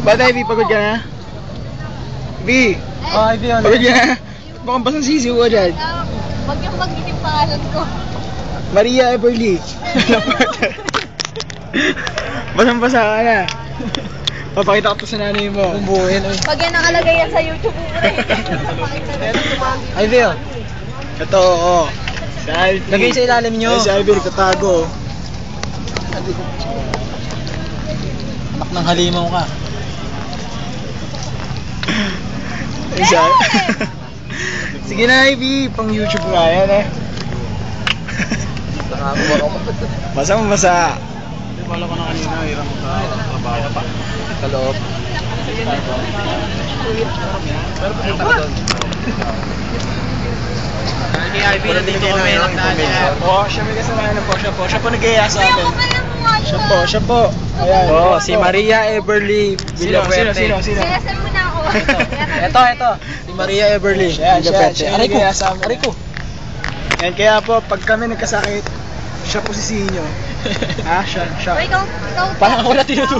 Bata, Ivy, pagod ka na? Ivy, Oh, Ivy, ano? pagod ka na? Mukhang basang sisiw ka dyan. Huwag yung magiging pangalan ko. Maria Everly. Basang basa ka na. Papakita ko to sa nanay mo. Bumbuhin. oy. Pag yan nakalagay yan sa YouTube mo eh. Ivy, oh. Ito, oo. Si Ivy. Lagay sa ilalim nyo. Ay, si Ivy, nagtatago. Anak ng halimaw ka. Ay, si Sige na, Ivy. Pang YouTube nga yan eh. Basang basa. Wala ko na kanina, hirang ka. Trabaho pa. Sa loob. Wala din kayo ng information. Oo, siya may kasalanan po. Siya po. Siya po nag-iaya sa akin. Siya po, siya po. Ayan. Oh, si Maria Everly Sino, sino, sino, sino? Sinasal mo na ako. Ito, ito. Si Maria Everly. Siya, siya, siya Aray ko. Aray ko. Yan, kaya po, pag kami nagkasakit, siya po si Sinyo. ha? Siya, siya. O, ikaw, ikaw. Parang ako na tinutulog.